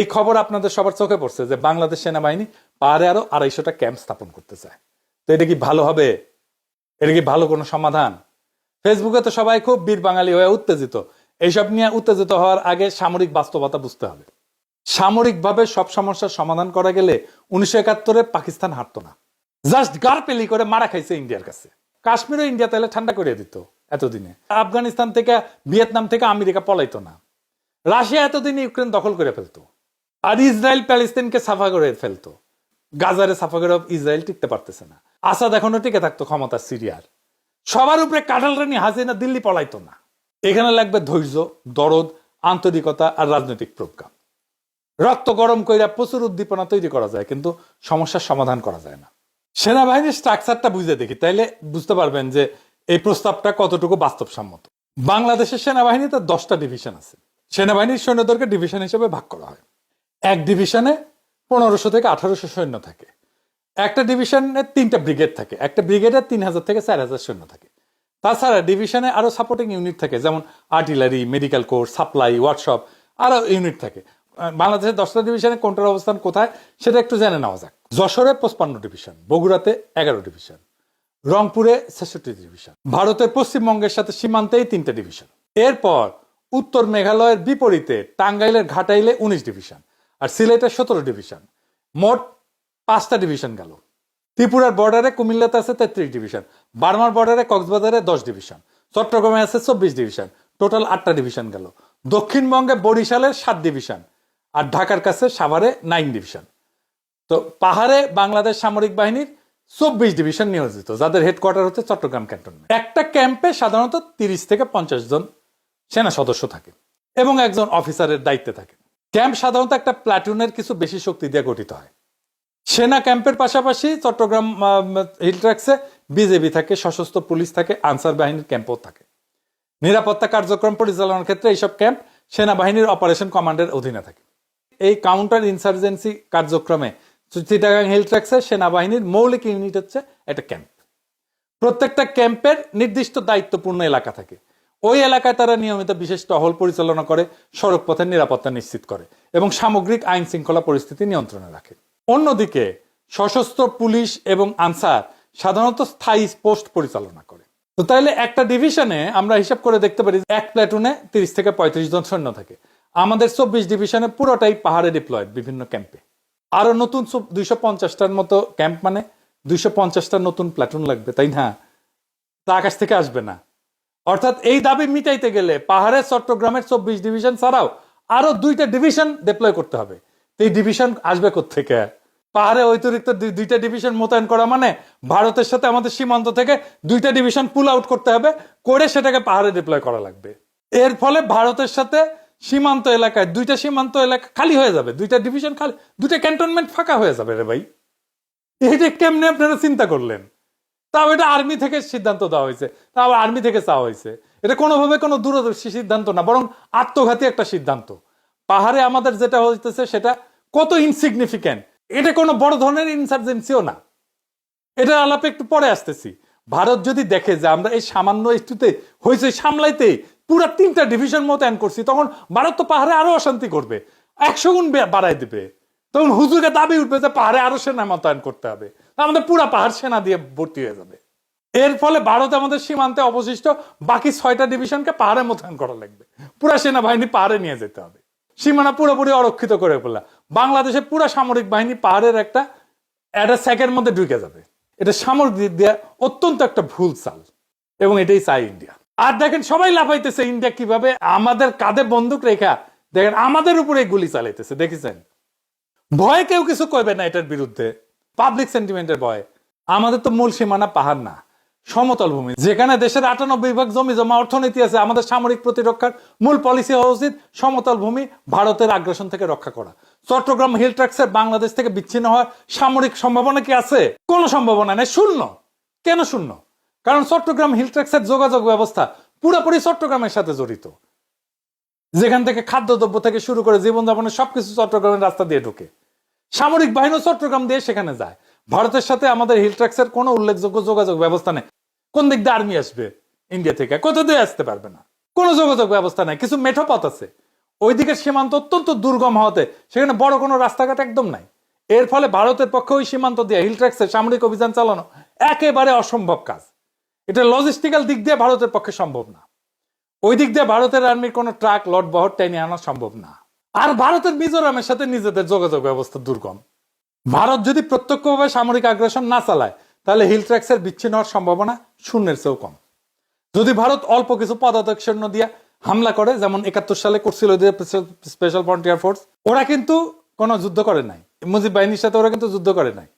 এই খবর আপনাদের সবার চোখে পড়ছে যে বাংলাদেশ সেনাবাহিনী পাহাড়ে আরও আড়াইশোটা ক্যাম্প স্থাপন করতে চায় তো এটা কি ভালো হবে? এটা কি ভালো কোনো সমাধান? ফেসবুকে তো সবাই খুব বীর বাঙালি হয়ে উত্তেজিত। এইসব নিয়ে উত্তেজিত হওয়ার আগে সামরিক বাস্তবতা বুঝতে হবে। সামরিকভাবে সব সমস্যার সমাধান করা গেলে উনিশশো একাত্তরে পাকিস্তান হারতো না। জাস্ট গারপেলি করে মারা খাইছে ইন্ডিয়ার কাছে। কাশ্মীরও ইন্ডিয়া তাহলে ঠান্ডা করে দিত এতদিনে। আফগানিস্তান থেকে ভিয়েতনাম থেকে আমেরিকা পলাইতো না। রাশিয়া এতদিন ইউক্রেন দখল করে ফেলতো। আর ইসরায়েল প্যালেস্তিনকে সাফা করে ফেলতো। গাজারে সাফা করে ইসরায়েল টিকতে পারতেছে না। আসাদ এখনও টিকে থাকতো ক্ষমতা সিরিয়ার। সবার উপরে কাটাল রানী হাসিনা দিল্লি পলাইতো না। এখানে লাগবে ধৈর্য, দরদ, আন্তরিকতা আর রাজনৈতিক প্রজ্ঞা। রক্ত গরম কইরা প্রচুর উদ্দীপনা তৈরি করা যায়, কিন্তু সমস্যার সমাধান করা যায় না। সেনাবাহিনীর স্ট্রাকচারটা বুঝে দেখি, তাইলে বুঝতে পারবেন যে এই প্রস্তাবটা কতটুকু বাস্তবসম্মত। বাংলাদেশের সেনাবাহিনীতে দশটা ডিভিশন আছে। সেনাবাহিনীর সৈন্যদেরকে ডিভিশন হিসেবে ভাগ করা হয়। এক ডিভিশনে পনেরোশো থেকে আঠারোশো সৈন্য থাকে। একটা ডিভিশনে তিনটা ব্রিগেড থাকে। একটা ব্রিগেডে তিন হাজার থেকে চার হাজার সৈন্য থাকে। তাছাড়া ডিভিশনে আরও সাপোর্টিং ইউনিট থাকে, যেমন artillery medical course supply workshop আরও ইউনিট থাকে। বাংলাদেশের দশটা ডিভিশনে কোনটার অবস্থান কোথায়, সেটা একটু জেনে নেওয়া যাক। যশোরে পঁচপান্ন ডিভিশন বগুড়াতে এগারো ডিভিশন রংপুরে ছেষট্টি ডিভিশন ভারতের পশ্চিমবঙ্গের সাথে সীমান্তেই তিনটে ডিভিশন এরপর উত্তর মেঘালয়ের বিপরীতে টাঙ্গাইলের ঘাটাইলে উনিশ ডিভিশন আর সিলেটের সতেরো ডিভিশন। মোট পাঁচটা ডিভিশন গেল। ত্রিপুরার বর্ডারে কুমিল্লাতে আছে তেত্রিশ ডিভিশন। বার্মার বর্ডারে কক্সবাজারে দশ ডিভিশন। চট্টগ্রামে আছে চব্বিশ ডিভিশন। টোটাল আটটা ডিভিশন গেল। দক্ষিণবঙ্গে বরিশালের সাত ডিভিশন আর ঢাকার কাছে সাভারে নাইন ডিভিশন। তো পাহাড়ে বাংলাদেশ সামরিক বাহিনীর চব্বিশ ডিভিশন নিয়োজিত, যাদের হেডকোয়ার্টার হচ্ছে চট্টগ্রাম ক্যান্টনমেন্ট। একটা ক্যাম্পে সাধারণত তিরিশ থেকে পঞ্চাশ জন সেনা সদস্য থাকে এবং একজন অফিসারের দায়িত্বে থাকে। ক্যাম্প সাধারণত একটা প্লাটুনের কিছু বেশি শক্তি দিয়ে গঠিত হয়। সেনা ক্যাম্পের পাশাপাশি চট্টগ্রাম হিলট্র্যাক্সে বিজেপি থাকে, সশস্ত্র পুলিশ থাকে, আনসার বাহিনীর ক্যাম্পও থাকে। নিরাপত্তা কার্যক্রম পরিচালনার ক্ষেত্রে এইসব ক্যাম্প সেনাবাহিনীর অপারেশন কমান্ডের অধীনে থাকে। এই কাউন্টার ইনসার্জেন্সি কার্যক্রমে চিটাগাং হিল ট্র্যাক্সে সেনাবাহিনীর মৌলিক ইউনিট হচ্ছে একটা ক্যাম্প। প্রত্যেকটা ক্যাম্পের নির্দিষ্ট দায়িত্বপূর্ণ এলাকা থাকে। ওই এলাকায় তারা নিয়মিত বিশেষ টহল পরিচালনা করে সড়ক পথের নিরাপত্তা নিশ্চিত করে এবং সামগ্রিক আইন শৃঙ্খলা পরিস্থিতি নিয়ন্ত্রণে রাখে। অন্যদিকে, সশস্ত্র পুলিশ এবং আনসার সাধারণত স্থায়ী পোস্ট পরিচালনা করে। তো তাইলে একটা ডিভিশনে আমরা হিসাব করে দেখতে পারি এক প্ল্যাটুনে তিরিশ থেকে পঁয়ত্রিশ জন সৈন্য থাকে। আমাদের চব্বিশ ডিভিশনে পুরোটাই পাহাড়ে ডিপ্লয়েড বিভিন্ন ক্যাম্পে। আরও নতুন দুইশো পঞ্চাশটার মতো ক্যাম্প মানে দুইশো পঞ্চাশটা নতুন প্ল্যাটুন লাগবে, তাই না? তা আকাশ থেকে আসবে না। অর্থাৎ এই দাবি মিটাইতে গেলে পাহাড়ের চট্টগ্রামের চব্বিশ ডিভিশন ছাড়াও আরও দুইটা ডিভিশন ডিপ্লয় করতে হবে। এই ডিভিশন আসবে থেকে পাহাড়ে অতিরিক্ত দুইটা ডিভিশন মোতায়েন করা মানে ভারতের সাথে আমাদের সীমান্ত থেকে দুইটা ডিভিশন পুল আউট করতে হবে, করে সেটাকে পাহাড়ে ডিপ্লয় করা লাগবে। এর ফলে ভারতের সাথে সীমান্ত এলাকায় দুইটা সীমান্ত এলাকা খালি হয়ে যাবে, দুইটা ডিভিশন খালি দুইটা ক্যান্টনমেন্ট ফাঁকা হয়ে যাবে রে ভাই। এটা কেমনে আপনারা চিন্তা করলেন? তাও এটা আর্মি থেকে সিদ্ধান্ত দেওয়া হয়েছে। তাও আর্মি থেকে চাওয়া হয়েছে। এটা কোনোভাবে কোনো দূরদর্শী সিদ্ধান্ত না, বরং আত্মঘাতী একটা সিদ্ধান্ত। পাহাড়ে আমাদের যেটা হইতেছে সেটা কত ইনসিগনিফিক্যান্ট এটা কোনো বড় ধরনের ইনসার্জেন্সিও না। এটা আলাপে একটু পরে আসতেছি। ভারত যদি দেখে যে আমরা এই সামান্য একটুতে হয়েছে সামলাইতে পুরো তিনটা ডিভিশন মতো মোতায়েন করছি, তখন ভারত তো পাহাড়ে আরও অশান্তি করবে। একশো গুণ বাড়াই দিবে। তখন হুজুরকে দাবি উঠবে যে পাহাড়ে আরও সেনা মোতায়েন করতে হবে। আমাদের পুরা পাহাড় সেনা দিয়ে ভর্তি হয়ে যাবে। এর ফলে ভারত আমাদের সীমান্তে অবশিষ্ট বাকি ছয়টা ডিভিশনকে পাহাড়ে মোতায়েন করা লাগবে। পুরা সেনাবাহিনী পাহাড়ে নিয়ে যেতে হবে। সীমানা পুরোপুরি অরক্ষিত করে ফেলা। বাংলাদেশে পুরা সামরিক বাহিনী পাহাড়ের একটা একটা স্যাকের মধ্যে ঢুকে যাবে। এটা সামরিক দিক দিয়ে অত্যন্ত একটা ভুল চাল। এবং এটাই চাই ইন্ডিয়া। আর দেখেন, সবাই লাফাইতেছে ইন্ডিয়া কীভাবে আমাদের কাঁধে বন্দুক রেখা, দেখেন, আমাদের উপরে গুলি চালাইতেছে, দেখেছেন? ভয় কেউ কিছু কইবে না এটার বিরুদ্ধে। পাবলিক সেন্টিমেন্টের ভয় আমাদের তো মূল সীমানা পাহাড় না, সমতল ভূমি। যেখানে দেশের আটানব্বই ভাগ জমি জমা অর্থনীতি আছে, আমাদের সামরিক প্রতিরক্ষার মূল পলিসি হওয়া উচিত সমতল ভূমি, ভারতের আগ্রাসন থেকে রক্ষা করা। চট্টগ্রাম হিল ট্র্যাক্সের বাংলাদেশ থেকে বিচ্ছিন্ন হওয়ার সামরিক সম্ভাবনা কি আছে? কোনো সম্ভাবনা নেই, শূন্য। কেন শূন্য? কারণ চট্টগ্রাম হিল ট্র্যাক্সের যোগাযোগ ব্যবস্থা পুরোপুরি চট্টগ্রামের সাথে জড়িত। যেখান থেকে খাদ্যদ্রব্য থেকে শুরু করে জীবনযাপনের সবকিছু চট্টগ্রামের রাস্তা দিয়ে ঢুকে। সামরিক বাহিনী চট্টগ্রাম দিয়ে সেখানে যায়। ভারতের সাথে আমাদের হিল ট্র্যাক্সের কোনো উল্লেখযোগ্য যোগাযোগ ব্যবস্থা নেই। কোন দিক দিয়ে আর্মি আসবে? ইন্ডিয়া থেকে। কোথা দিয়ে আসতে পারবে না? কোনো যোগাযোগ ব্যবস্থা নাই। কিছু মেঠো পথ আছে। ওইদিকে সীমান্ত অত্যন্ত দুর্গম হওয়াতে সেখানে বড় কোনো রাস্তাঘাট একদম নাই। এর ফলে ভারতের পক্ষে ওই সীমান্ত দিয়ে হিলট্র্যাক্সের সামরিক অভিযান চালানো একেবারে অসম্ভব কাজ। এটা লজিস্টিক্যাল দিক দিয়ে ভারতের পক্ষে সম্ভব না। ওই দিক দিয়ে ভারতের আর্মির কোনো ট্রাক লট বহর টেনে আনা সম্ভব না। আর ভারতের মিজোরামের সাথে নিজেদের যোগাযোগ ব্যবস্থা দুর্গম। ভারত যদি প্রত্যক্ষভাবে সামরিক আগ্রাসন না চালায়, তাহলে হিল ট্র্যাক্সের বিচ্ছিন্ন হওয়ার সম্ভাবনা শূন্যের চেয়েও কম। যদি ভারত অল্প কিছু পদাতিক সৈন্য দিয়ে হামলা করে, যেমন একাত্তর সালে করছিল স্পেশাল ফ্রন্টিয়ার ফোর্স, ওরা কিন্তু কোনো যুদ্ধ করে নাই। মুজিব বাহিনীর সাথে ওরা কিন্তু যুদ্ধ করে নাই।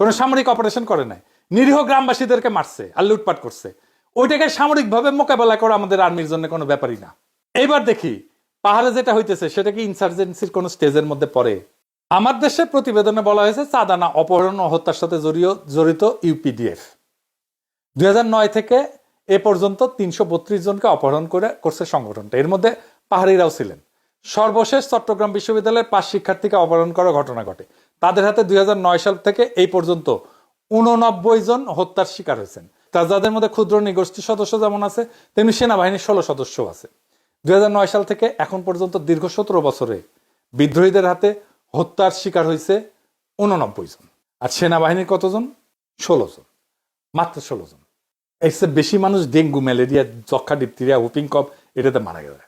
কোনো সামরিক অপারেশন করে নাই। নিরীহ গ্রামবাসীদেরকে মারছে আর লুটপাট করছে। ওইটাকে সামরিকভাবে মোকাবেলা করা আমাদের আর্মির জন্য কোনো ব্যাপারই না। এইবার দেখি পাহাড়ে যেটা হইতেছে, সেটা কি ইনসার্জেন্সির কোন স্টেজের মধ্যে পড়ে? আমার দেশের প্রতিবেদনে বলা হয়েছে, চাঁদানা অপহরণ ও হত্যার সাথে জড়িত ইউপিডিএফ দুই হাজার নয় থেকে এ পর্যন্ত তিনশো বত্রিশ জনকে অপহরণ করে করছে সংগঠনটা। এর মধ্যে পাহাড়িরাও ছিলেন। সর্বশেষ চট্টগ্রাম বিশ্ববিদ্যালয়ের পাঁচ শিক্ষার্থীকে অপহরণ করার ঘটনা ঘটে। তাদের হাতে দুই হাজার নয় সাল থেকে এই পর্যন্ত উননব্বই জন হত্যার শিকার হয়েছেন। তা যাদের মধ্যে ক্ষুদ্র নিগোষ্ঠী সদস্য যেমন আছে, তেমনি সেনাবাহিনীর ষোলো সদস্য আছে। দুই হাজার নয় সাল থেকে এখন পর্যন্ত দীর্ঘ সতেরো বছরে বিদ্রোহীদের হাতে হত্যার শিকার হয়েছে উননব্বই জন। আর সেনাবাহিনীর কতজন? ষোলো জন। মাত্র ষোলো জন। এর বেশি মানুষ ডেঙ্গু, ম্যালেরিয়া যক্ষা ডিপথিরিয়া, হুপিং কপ এটাতে মারা গেছে।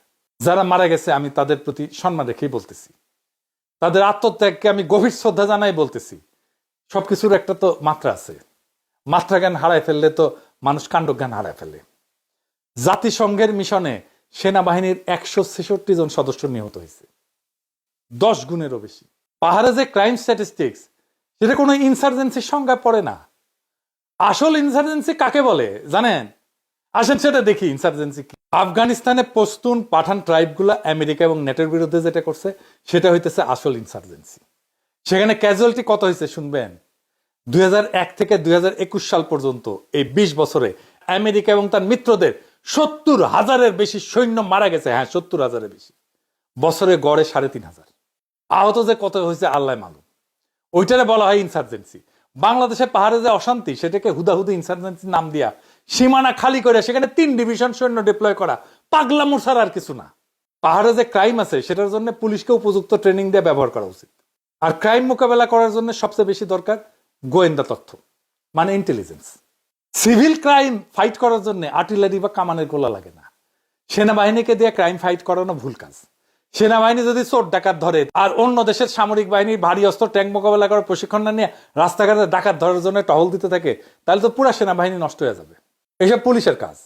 যারা মারা গেছে, আমি তাদের প্রতি সম্মান রেখেই বলতেছি। তাদের আত্মত্যাগকে আমি গভীর শ্রদ্ধা জানাই বলতেছি। সব কিছুর একটা তো মাত্রা আছে। মাত্রা জ্ঞান হারায় ফেললে তো মানুষ কাণ্ডজ্ঞান হারায় ফেলে। জাতিসংঘের মিশনে সেনাবাহিনীর একশো ছেষট্টি জন সদস্য নিহত হয়েছে। দশ গুণেরও বেশি। পাহাড়ে যে ক্রাইম স্ট্যাটিস্টিক্স সেটা কোনো ইনসার্জেন্সির সংজ্ঞায় পড়ে না। আসল ইনসার্জেন্সি কাকে বলে, জানেন? আসেন সেটা দেখি ইনসার্জেন্সি কি। আফগানিস্তানে পস্তুন পাঠান ট্রাইবগুলো আমেরিকা এবং নেটের বিরুদ্ধে যেটা করছে, সেটা হইতেছে আসল ইনসার্জেন্সি সেখানে ক্যাজুয়ালিটি কত হয়েছে শুনবেন? দুই হাজার এক থেকে দুই হাজার একুশ সাল পর্যন্ত এই ২০ বছরে আমেরিকা এবং তার মিত্রদের সত্তর হাজারের বেশি সৈন্য মারা গেছে। হ্যাঁ সত্তর হাজারের বেশি। বছরে গড়ে সাড়ে তিন হাজার। আহত যে কত হয়েছে, আল্লাহ মালুম। ওইটারে বলা হয় ইনসার্জেন্সি বাংলাদেশে পাহাড়ে যে অশান্তি, সেটাকে হুদাহুদি ইনসার্জেন্সি নাম দিয়া সীমানা খালি করে সেখানে তিন ডিভিশন সৈন্য ডিপ্লয় করা পাগলা মুসার আর কিছু না। পাহাড়ে যে ক্রাইম আছে, সেটার জন্য পুলিশকে উপযুক্ত ট্রেনিং দিয়ে ব্যবহার করা উচিত। আর ক্রাইম মোকাবেলা করার জন্য সবচেয়ে বেশি দরকার গোয়েন্দা তথ্য মানে ইন্টেলিজেন্স সিভিল ক্রাইম ফাইট করার জন্য আর্টিলারি বা কামানের গোলা লাগে না। সেনাবাহিনীকে দিয়ে ক্রাইম ফাইট করানো ভুল কাজ। সেনাবাহিনী যদি চোর ডাকাত ধরে, আর অন্য দেশের সামরিক বাহিনীর ভারী অস্ত্র ট্যাঙ্ক মোকাবেলা করার প্রশিক্ষণ না নিয়ে রাস্তাঘাটে ডাকাত ধরার জন্য টহল দিতে থাকে, তাহলে তো পুরো সেনাবাহিনী নষ্ট হয়ে যাবে। এসব পুলিশের কাজ।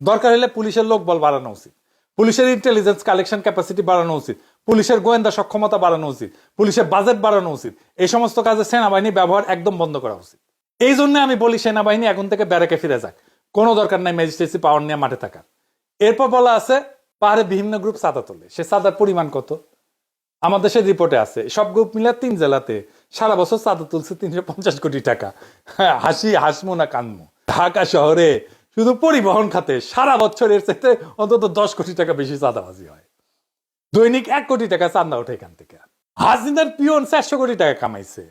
দরকার হলে পুলিশের লোক বল বাড়ানো উচিত। পুলিশের ইন্টেলিজেন্স কালেকশন ক্যাপাসিটি বাড়ানো উচিত। পুলিশের গোয়েন্দা সক্ষমতা বাড়ানো উচিত। পুলিশের বাজেট বাড়ানো উচিত। এই সমস্ত কাজে সেনাবাহিনী ব্যবহার একদম বন্ধ করা উচিত। এই জন্য আমি বলি সেনাবাহিনী এখন থেকে ব্যারাকে ফিরে যাক। কোনো দরকার নাই ম্যাজিস্ট্রেসি পাওয়ার নিয়ে মাঠে থাকার। এরপর বলা আছে পাহাড়ে বিভিন্ন গ্রুপ চাঁদা তোলে। সে চাঁদার পরিমাণ কত? আমাদের দেশের রিপোর্টে আছে সব গ্রুপ মিলে তিন জেলাতে সারা বছর চাঁদা তুলছে তিনশো পঞ্চাশ কোটি টাকা। হ্যাঁ, হাসি হাসমু না কানমু। ঢাকা শহরে শুধু পরিবহন খাতে সারা বছর এর চাইতে অন্তত দশ কোটি টাকা বেশি চাঁদাবাজি হয়। দৈনিক এক কোটি টাকা চান্দা ওঠে এখান থেকে। হাসিনার পিয়ন চারশো কোটি টাকা কামাইছে।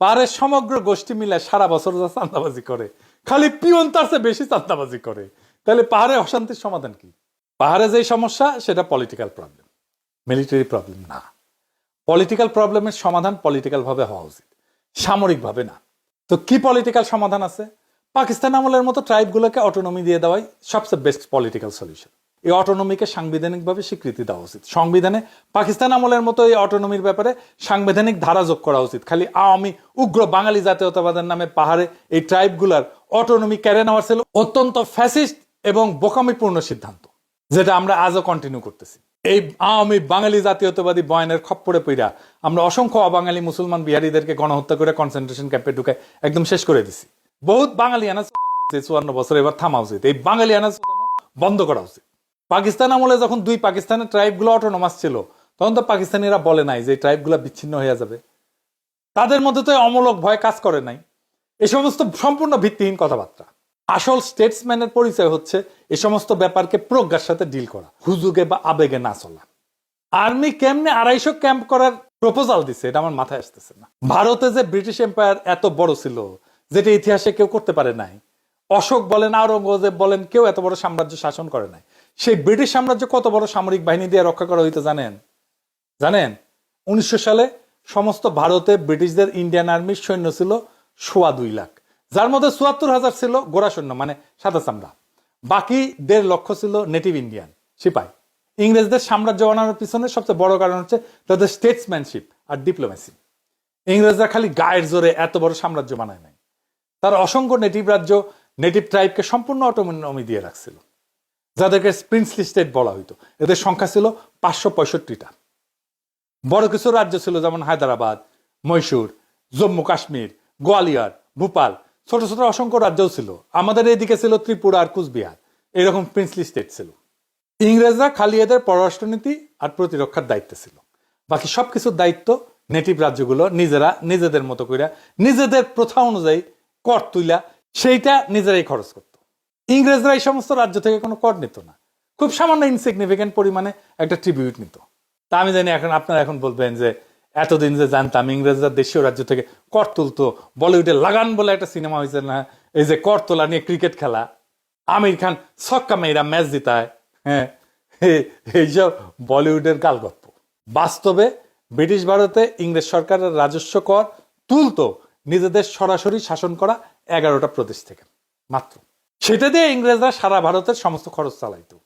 পাহাড়ের সমগ্র গোষ্ঠী মিলে সারা বছর যা চান্দাবাজি করে। খালি পিয়ন তার চেয়ে বেশি চান্দাবাজি করে। তাহলে পাহাড়ে অশান্তির সমাধান কি? পাহাড়ে যে সমস্যা, সেটা পলিটিক্যাল প্রবলেম মিলিটারি প্রবলেম না। পলিটিক্যাল প্রবলেমের সমাধান পলিটিক্যাল ভাবে হওয়া উচিত। সামরিক ভাবে না। তো কি পলিটিক্যাল সমাধান আছে? পাকিস্তান আমলের মতো ট্রাইবগুলোকে অটোনমি দিয়ে দেওয়াই সবচেয়ে বেস্ট পলিটিক্যাল সলিউশন এই অটোনমিকে সাংবিধানিকভাবে স্বীকৃতি দেওয়া উচিত। সংবিধানে পাকিস্তান আমলের মতো এই অটোনমির ব্যাপারে সাংবিধানিক ধারা যোগ করা উচিত। খালি আওয়ামী, উগ্র বাঙালি জাতীয়তাবাদের নামে পাহাড়ে এই ট্রাইবগুলার অটোনমি কেড়ে নেওয়ার ছিল অত্যন্ত ফ্যাসিস্ট এবং বোকামিপূর্ণ সিদ্ধান্ত, যেটা আমরা আজও কন্টিনিউ করতেছি। এই আওয়ামী বাঙালি জাতীয়তাবাদী বয়ানের খপ্পরে পইরা আমরা অসংখ্য অবাঙালি মুসলমান বিহারীদেরকে গণহত্যা করে কনসেন্ট্রেশন ক্যাম্পে ঢুকে একদম শেষ করে দিছি। বহুত বাঙালি আনাজ চুয়ান্ন বছর, এবার থামা উচিত। এই বাঙালি আনাজ বন্ধ করা উচিত। পাকিস্তান আমলে যখন দুই পাকিস্তানের ট্রাইবগুলো অটোনমাস ছিল, তখন তো পাকিস্তানিরা বলে নাই যে ট্রাইবগুলো বিচ্ছিন্ন হয়ে যাবে। তাদের মধ্যে তো অমূলক ভয় কাজ করে নাই। এ সমস্ত সম্পূর্ণ ভিত্তিহীন কথাবার্তা। আসল স্টেটসম্যানের পরিচয় হচ্ছে এ সমস্ত ব্যাপারকে প্রজ্ঞার সাথে ডিল করা, হুজুগে বা আবেগে না চলা। আর্মি কেমনে আড়াইশো ক্যাম্প করার প্রপোজাল দিছে, এটা আমার মাথায় আসতেছে না। ভারতে যে ব্রিটিশ এম্পায়ার এত বড় ছিল, যেটা ইতিহাসে কেউ করতে পারে নাই। অশোক বলেন, আওরঙ্গজেব বলেন, কেউ এত বড় সাম্রাজ্য শাসন করে নাই। সেই ব্রিটিশ সাম্রাজ্য কত বড় সামরিক বাহিনী দিয়ে রক্ষা করা হইতো জানেন? জানেন? উনিশশো সালে সমস্ত ভারতে ব্রিটিশদের ইন্ডিয়ান আর্মির সৈন্য ছিল সোয়া দুই লাখ। যার মধ্যে চুয়াত্তর হাজার ছিল গোড়া সৈন্য মানে সাদা চামড়া। বাকি দেড় লক্ষ ছিল নেটিভ ইন্ডিয়ান সিপাই। ইংরেজদের সাম্রাজ্য বানানোর পিছনে সবচেয়ে বড় কারণ হচ্ছে তাদের স্টেটসম্যানশিপ আর ডিপ্লোমেসি ইংরেজরা খালি গায়ের জোরে এত বড় সাম্রাজ্য বানায় নাই। তার অসংখ্য নেটিভ রাজ্য নেটিভ ট্রাইবকে সম্পূর্ণ অটোনমি দিয়ে রাখছিল। যাদেরকে প্রিন্সলি স্টেট বলা হইতো। এদের সংখ্যা ছিল পাঁচশো পঁয়ষট্টিটা। বড় কিছু রাজ্য ছিল, যেমন হায়দ্রাবাদ, মহীশূর, জম্মু, কাশ্মীর, গোয়ালিয়র, ভূপাল, ছোট ছোট অসংখ্য রাজ্যও ছিল। আমাদের এইদিকে ছিল ত্রিপুরা আর কুচবিহার। এরকম প্রিন্সলি স্টেট ছিল। ইংরেজরা খালি এদের পররাষ্ট্রনীতি আর প্রতিরক্ষার দায়িত্ব ছিল। বাকি সবকিছুর দায়িত্ব নেটিভ রাজ্যগুলো নিজেরা নিজেদের মতো করে নিজেদের প্রথা অনুযায়ী কর তুইলা, সেইটা নিজেরাই খরচ করত। ইংরেজরা এই সমস্ত রাজ্য থেকে কোনো কর নিত না। খুব সামান্য ইনসিগনিফিকেন্ট পরিমাণে একটা ট্রিবিউট নিত। তা আমি জানি এখন আপনারা এখন বলবেন যে এতদিন যে জানতাম ইংরেজরা দেশীয় রাজ্য থেকে কর তুলতো, বলিউডে লাগান বলে একটা সিনেমা হয়েছে না, এই যে কর তোলা নিয়ে ক্রিকেট খেলা। আমির খান ছক্কা মেয়েরা ম্যাচ জিতায় হ্যাঁ এইসব বলিউডের গালগপ্প বাস্তবে ব্রিটিশ ভারতে ইংরেজ সরকারের রাজস্ব কর তুলতো, নিজেদের সরাসরি শাসন করা এগারোটা প্রদেশ থেকে, মাত্র। সেটা দিয়ে ইংরেজরা সারা ভারতের সমস্ত খরচ চালাইতো।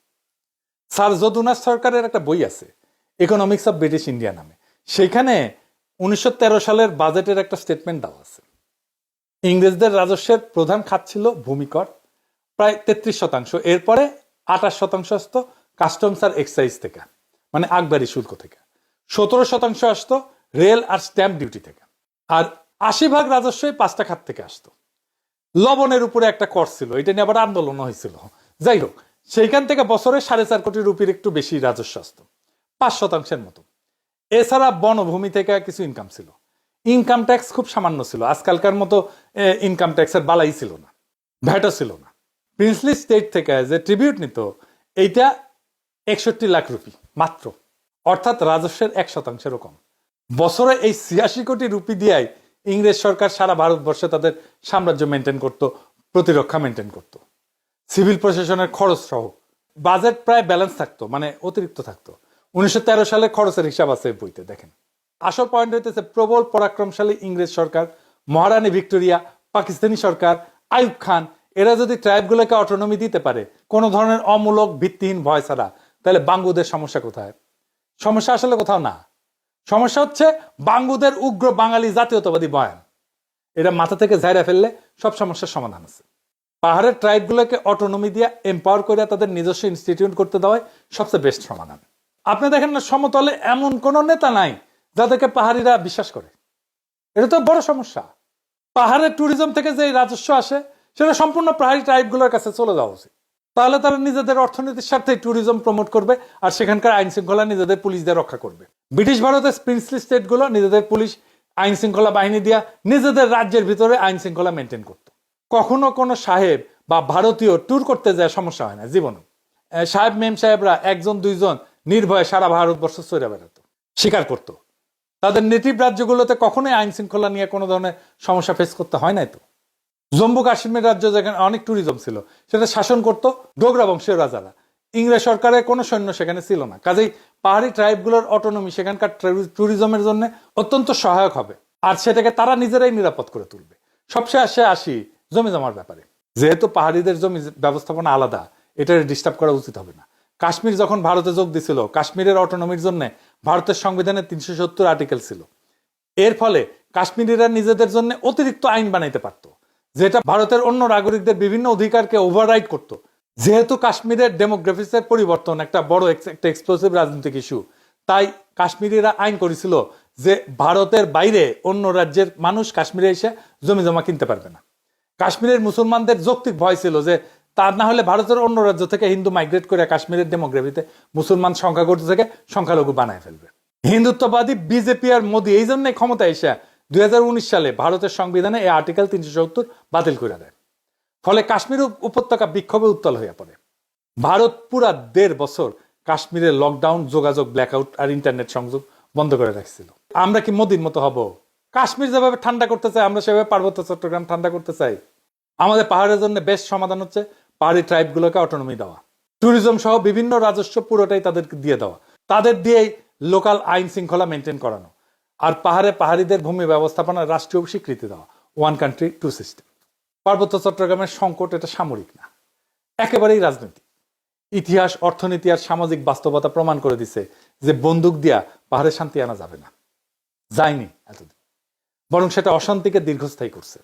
স্যার যদুনাথ সরকারের একটা বই আছে ইকোনমিক্স অফ ব্রিটিশ ইন্ডিয়া নামে। সেখানে উনিশশো তেরো সালের বাজেটের একটা স্টেটমেন্ট দেওয়া আছে। ইংরেজদের রাজস্বের প্রধান খাত ছিল ভূমিকর, প্রায় তেত্রিশ শতাংশ। এরপরে আঠাশ শতাংশ আসতো কাস্টমস আর এক্সাইজ থেকে মানে আকবারি শুল্ক থেকে। সতেরো শতাংশ আসতো রেল আর স্ট্যাম্প ডিউটি থেকে। আর আশি ভাগ রাজস্বই পাঁচটা খাত থেকে আসতো। লবণের উপরে একটা কর ছিল, এটা নিয়ে আবার আন্দোলন হয়েছিল। যাই হোক, সেইখান থেকে বছরে সাড়ে চার কোটি রুপির একটু বেশি রাজস্ব আসতো, পাঁচ শতাংশের মতো। এছাড়া বনভূমি থেকে কিছু ইনকাম ছিল। ইনকাম ট্যাক্স খুব সামান্য ছিল, আজকালকার মতো ইনকাম ট্যাক্সের বালাই ছিল না, ভ্যাটও ছিল না। প্রিন্সলি স্টেট থেকে যে ট্রিবিউট নিত, এইটা একষট্টি লাখ রুপি মাত্র, অর্থাৎ রাজস্বের এক শতাংশেরও কম। বছরে এই ছিয়াশি কোটি রুপি দিয়াই ইংরেজ সরকার সারা ভারতবর্ষে তাদের সাম্রাজ্য মেনটেন করত, প্রতিরক্ষা মেনটেন করত। সিভিল প্রশাসনের খরচ সহ বাজেট প্রায় ব্যালেন্স থাকতো মানে অতিরিক্ত থাকতো। উনিশশো তেরো সালে খরচের হিসাব আছে বইতে, দেখেন। আসল পয়েন্ট হইতেছে প্রবল পরাক্রমশালী ইংরেজ সরকার, মহারানী ভিক্টোরিয়া, পাকিস্তানি সরকার আইব খান, এরা যদি ট্রাইবগুলোকে অটোনমি দিতে পারে, কোনো ধরনের অমূলক ভিত্তিহীন ভয় ছাড়া, তাহলে বাঙ্গুদের সমস্যা কোথায়? সমস্যা আসলে কোথাও না। সমস্যা হচ্ছে বাঙ্গুদের উগ্র বাঙালি জাতীয়তাবাদী বয়ান। এটা মাথা থেকে ঝাইরা ফেললে সব সমস্যার সমাধান আছে। পাহাড়ের ট্রাইবগুলোকে অটোনমি দিয়ে এম্পাওয়ার করে তাদের নিজস্ব ইনস্টিটিউট করতে দেওয়াই সবচেয়ে বেস্ট সমাধান। আপনি দেখেন না, সমতলে এমন কোন নেতা নাই যাদেরকে পাহাড়িরা বিশ্বাস করে। এটা তো বড় সমস্যা। পাহাড়ের ট্যুরিজম থেকে যে রাজস্ব আসে, সেটা সম্পূর্ণ পাহাড়ি ট্রাইবগুলোর কাছে চলে যাওয়া উচিত। তাহলে তারা নিজেদের অর্থনীতির স্বার্থে ট্যুরিজম প্রমোট করবে আর সেখানকার আইন শৃঙ্খলা নিজেদের পুলিশ দিয়ে রক্ষা করবে। ব্রিটিশ ভারতের প্রিন্সলি স্টেটগুলো নিজেদের পুলিশ আইন শৃঙ্খলা বাহিনী দিয়া নিজেদের রাজ্যের ভিতরে আইন শৃঙ্খলা মেনটেন করত। কখনো কোনো সাহেব বা ভারতীয় ট্যুর করতে যায় সমস্যা হয় না, জীবনে। সাহেব মেম সাহেবরা একজন, দুইজন নির্ভয়ে সারা ভারতবর্ষ চড়ে বেড়াতো স্বীকার করত। তাদের নেটিভ রাজ্যগুলোতে কখনোই আইন শৃঙ্খলা নিয়ে কোনো ধরনের সমস্যা ফেস করতে হয় নাই তো। জম্মু কাশ্মীর রাজ্য যেখানে অনেক ট্যুরিজম ছিল, সেটা শাসন করত ডোগরা বংশীয় রাজারা। ইংরেজ সরকারের কোনো সৈন্য সেখানে ছিল না। কাজেই পাহাড়ি ট্রাইবগুলোর অটোনমি সেখানকার ট্যুরিজমের জন্য অত্যন্ত সহায়ক হবে। আর সেটাকে তারা নিজেরাই নিরাপদ করে তুলবে। সবশেষে আসি জমি জমার ব্যাপারে। যেহেতু পাহাড়িদের জমি ব্যবস্থাপনা আলাদা এটা ডিস্টার্ব করা উচিত হবে না। কাশ্মীর যখন ভারতে যোগ দিছিল, কাশ্মীরের অটোনমির জন্য ভারতের সংবিধানে তিনশো সত্তর আর্টিকেল ছিল। এর ফলে কাশ্মীরিরা নিজেদের জন্য অতিরিক্ত আইন বানাইতে পারত, যেটা ভারতের অন্য নাগরিকদের বিভিন্ন অধিকারকে ওভাররাইড করত। যেহেতু কাশ্মীরের ডেমোগ্রাফিক্সের পরিবর্তন একটা বড় একটা এক্সপ্লোসিভ রাজনৈতিক ইস্যু তাই কাশ্মীরিরা আইন করেছিল যে ভারতের বাইরে অন্য রাজ্যের মানুষ কাশ্মীরে এসে জমি জমা কিনতে পারবে না। কাশ্মীরের মুসলমানদের যৌক্তিক ভয় ছিল যে তার না হলে ভারতের অন্য রাজ্য থেকে হিন্দু মাইগ্রেট করে কাশ্মীরের ডেমোগ্রাফিতে মুসলমান সংখ্যাগরিষ্ঠ থেকে সংখ্যালঘু বানায় ফেলবে। হিন্দুত্ববাদী বিজেপি আর মোদী এই জন্যই ক্ষমতা এসে দুই হাজার উনিশ সালে ভারতের সংবিধানে এই আর্টিকেল তিনশো সত্তর বাতিল করে দেয়। ফলে কাশ্মীর উপত্যকা বিক্ষোভে উত্তাল হয়ে পড়ে। ভারত পুরা দেড় বছর কাশ্মীরের লকডাউন যোগাযোগ ব্ল্যাকআউট আর ইন্টারনেট সংযোগ বন্ধ করে রাখছিল। আমরা কি মোদির মতো হব? কাশ্মীর যেভাবে ঠান্ডা করতে চাই আমরা সেভাবে পার্বত্য চট্টগ্রাম ঠান্ডা করতে চাই। আমাদের পাহাড়ের জন্য বেস্ট সমাধান হচ্ছে পাহাড়ি ট্রাইবগুলোকে অটোনমি দেওয়া। ট্যুরিজম সহ বিভিন্ন রাজস্ব পুরোটাই তাদেরকে দিয়ে দেওয়া। তাদের দিয়েই লোকাল আইন শৃঙ্খলা মেনটেন করানো। আর পাহাড়ে পাহাড়িদের ভূমি ব্যবস্থাপনা রাষ্ট্রীয় স্বীকৃতি দেওয়া। ওয়ান কান্ট্রি টু সিস্টেম পার্বত্য চট্টগ্রামের সংকট এটা সামরিক না। একেবারেই রাজনীতি। ইতিহাস, অর্থনীতি আর সামাজিক বাস্তবতা প্রমাণ করে দিছে যে বন্দুক দিয়া পাহাড়ে শান্তি আনা যাবে না। যায়নি এতদিন। বরং সেটা অশান্তিকে দীর্ঘস্থায়ী করছে।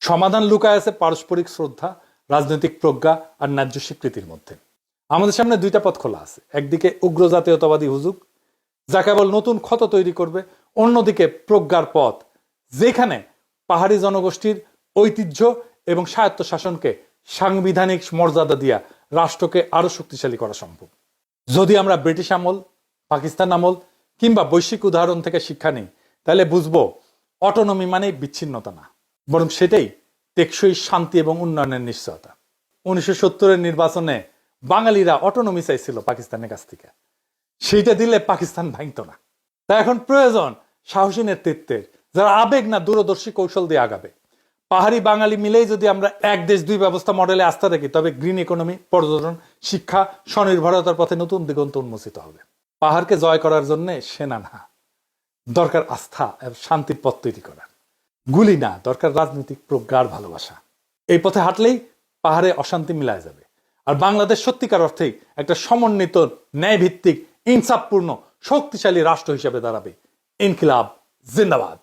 সমাধান লুকায় আছে পারস্পরিক শ্রদ্ধা, রাজনৈতিক প্রজ্ঞা আর ন্যায্য স্বীকৃতির মধ্যে। আমাদের সামনে দুইটা পথ খোলা আছে। একদিকে উগ্র জাতীয়তাবাদী হুজুক যা কেবল নতুন ক্ষত তৈরি করবে, অন্যদিকে প্রজ্ঞার পথ, যেখানে পাহাড়ি জনগোষ্ঠীর ঐতিহ্য এবং স্বায়ত্ত শাসনকে সাংবিধানিক মর্যাদা দিয়া রাষ্ট্রকে আরও শক্তিশালী করা সম্ভব। যদি আমরা ব্রিটিশ আমল, পাকিস্তান আমল কিংবা বৈশ্বিক উদাহরণ থেকে শিক্ষা নিই, তাহলে বুঝব অটোনমি মানে বিচ্ছিন্নতা না। বরং সেটাই টেকসই শান্তি এবং উন্নয়নের নিশ্চয়তা। উনিশশো সত্তরের নির্বাচনে বাঙালিরা অটোনমি চাইছিল পাকিস্তানের কাছ থেকে। সেইটা দিলে পাকিস্তান ভাঙত না। তা এখন প্রয়োজন সাহসী নেতৃত্বের, যারা আবেগ না দূরদর্শী কৌশল দিয়ে আগাবে। পাহাড়ি বাঙালি মিলেই যদি আমরা এক দেশ, দুই ব্যবস্থা মডেলে আস্থা রাখি, তবে গ্রিন ইকোনমি পর্যটন, শিক্ষা, স্বনির্ভরতার পথে নতুন দিগন্ত উন্মোচিত হবে। পাহাড়কে জয় করার জন্য সেনা না, দরকার আস্থা শান্তির পথ তৈরি করা। গুলি না, দরকার রাজনৈতিক প্রজ্ঞার ভালোবাসা। এই পথে হাঁটলেই পাহাড়ে অশান্তি মিলায় যাবে। আর বাংলাদেশ সত্যিকার অর্থেই একটা সমন্বিত, ন্যায়ভিত্তিক, ইনসাফপূর্ণ, শক্তিশালী রাষ্ট্র হিসেবে দাঁড়াবে। ইনকিলাব, জিন্দাবাদ।